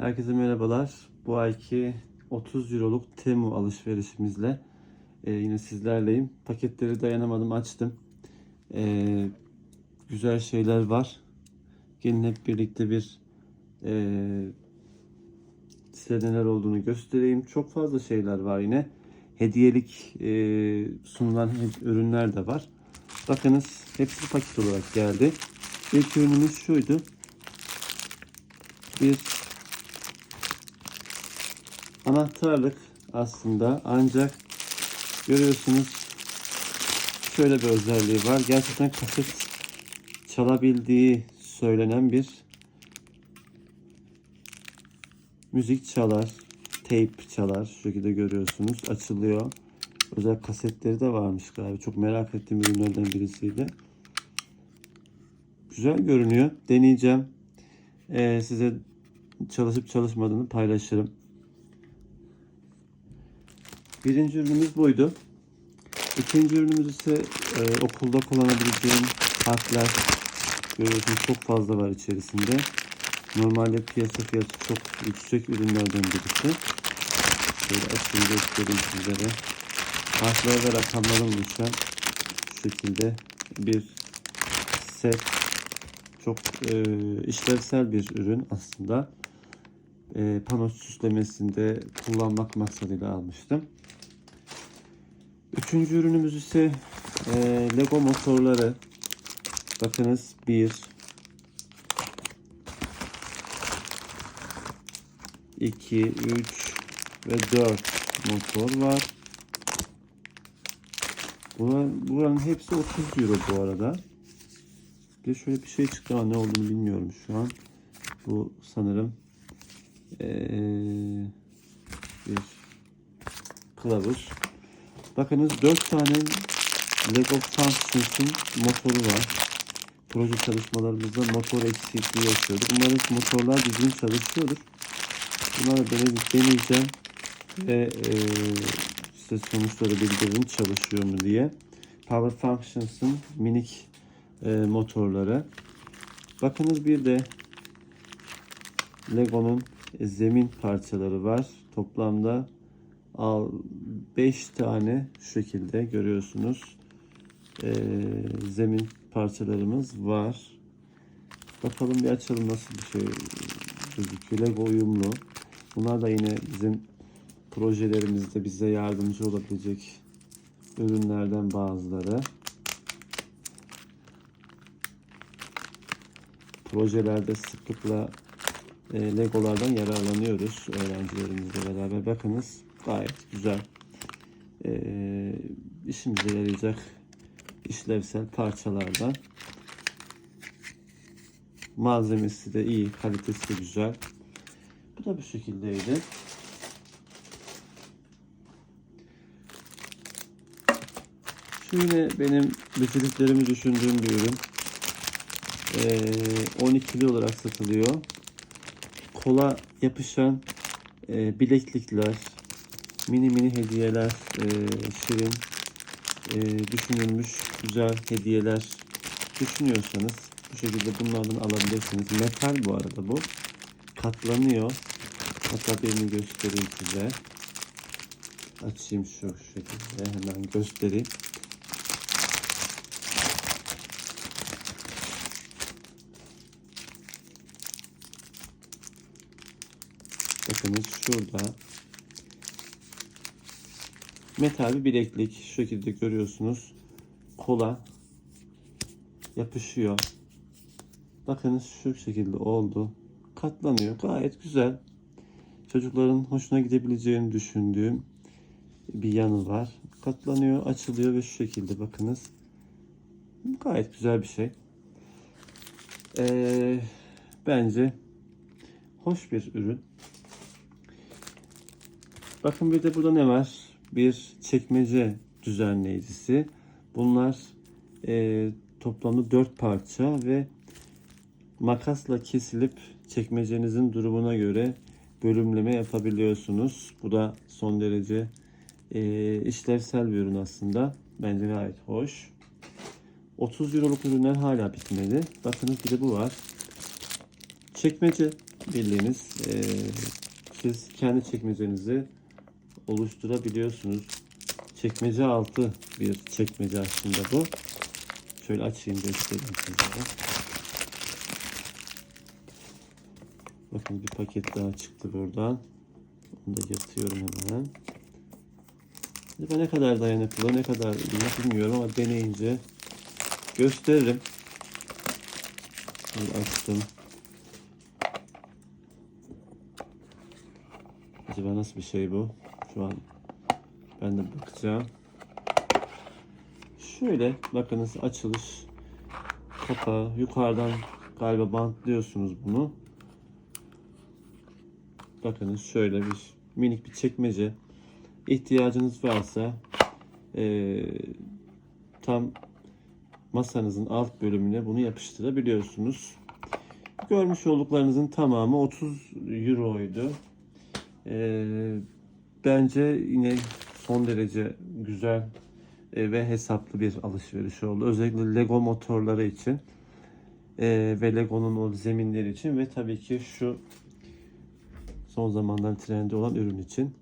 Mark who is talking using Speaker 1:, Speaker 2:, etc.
Speaker 1: Herkese merhabalar. Bu ayki 30 euroluk Temu alışverişimizle e, yine sizlerleyim. Paketleri dayanamadım açtım. E, güzel şeyler var. Gelin hep birlikte bir e, size neler olduğunu göstereyim. Çok fazla şeyler var yine. Hediyelik e, sunulan ürünler de var. Bakınız hepsi paket olarak geldi. İlk ürünümüz şuydu. Bir anahtarlık aslında ancak görüyorsunuz şöyle bir özelliği var. Gerçekten kaset çalabildiği söylenen bir müzik çalar. Tape çalar. Şu şekilde görüyorsunuz. Açılıyor. Özel kasetleri de varmış galiba. Çok merak ettiğim ürünlerden birisiydi. Güzel görünüyor. Deneyeceğim. Ee, size çalışıp çalışmadığını paylaşırım. Birinci ürünümüz buydu. İkinci ürünümüz ise e, okulda kullanabileceğim harfler. Görüyorsunuz çok fazla var içerisinde. Normalde piyasa fiyatı çok yüksek ürünlerden birisi. Şöyle açayım göstereyim sizlere. Harfler ve rakamlar oluşan şu şekilde bir set. Çok e, işlevsel bir ürün aslında. E, pano süslemesinde kullanmak maksadıyla almıştım. Üçüncü ürünümüz ise e, Lego motorları. Bakınız bir, iki, üç ve dört motor var. Buranın, hepsi 30 euro bu arada. Bir de şöyle bir şey çıktı ama ne olduğunu bilmiyorum şu an. Bu sanırım bir kılavuz. Bakınız 4 tane Lego Functions'ın motoru var. Proje çalışmalarımızda motor eksikliği yaşıyorduk. Umarım motorlar düzgün çalışıyordur. Bunları deney- deneyeceğim ve eee size sonuçları bildiririm çalışıyor mu diye. Power Functions'ın minik eee, motorları. Bakınız bir de Lego'nun e, zemin parçaları var. Toplamda 5 tane şu şekilde görüyorsunuz. Ee, zemin parçalarımız var. Bakalım bir açalım nasıl bir şey gözüküyor. Lego uyumlu. Bunlar da yine bizim projelerimizde bize yardımcı olabilecek ürünlerden bazıları. Projelerde sıklıkla e, Legolardan yararlanıyoruz öğrencilerimizle beraber. Bakınız gayet güzel. E, işimize yarayacak işlevsel parçalardan. Malzemesi de iyi, kalitesi de güzel. Bu da bu şekildeydi. Şu yine benim bütünlüklerimi düşündüğüm bir ürün. Ee, 12'li olarak satılıyor kola yapışan e, bileklikler, mini mini hediyeler, e, şirin e, düşünülmüş güzel hediyeler düşünüyorsanız bu şekilde bunlardan alabilirsiniz. Metal bu arada bu. Katlanıyor. Hatta birini göstereyim size. Açayım şu şekilde hemen göstereyim. Bakınız şurada metal bir bileklik şu şekilde görüyorsunuz. Kola yapışıyor. Bakınız şu şekilde oldu. Katlanıyor. Gayet güzel. Çocukların hoşuna gidebileceğini düşündüğüm bir yanı var. Katlanıyor, açılıyor ve şu şekilde bakınız. Gayet güzel bir şey. Ee, bence hoş bir ürün. Bakın bir de burada ne var? Bir çekmece düzenleyicisi. Bunlar e, toplamda 4 parça ve makasla kesilip çekmecenizin durumuna göre bölümleme yapabiliyorsunuz. Bu da son derece e, işlevsel bir ürün aslında. Bence gayet hoş. 30 euroluk ürünler hala bitmedi. Bakınız bir de bu var. Çekmece bildiğiniz e, siz kendi çekmecenizi oluşturabiliyorsunuz. Çekmece altı bir çekmece aslında bu. Şöyle açayım göstereyim sizlere. Bakın bir paket daha çıktı buradan. Onu da yırtıyorum hemen. Acaba ne kadar dayanıklı, ne kadar bilmiyorum ama deneyince gösteririm. Şöyle açtım. Acaba nasıl bir şey bu? Şu an ben de bakacağım. Şöyle bakınız açılış kapağı yukarıdan galiba bantlıyorsunuz bunu. Bakınız şöyle bir minik bir çekmece. İhtiyacınız varsa eee, tam masanızın alt bölümüne bunu yapıştırabiliyorsunuz. Görmüş olduklarınızın tamamı 30 euroydu. Eee, bence yine son derece güzel e, ve hesaplı bir alışveriş oldu. Özellikle Lego motorları için e, ve Lego'nun o zeminleri için ve tabii ki şu son zamanların trendi olan ürün için.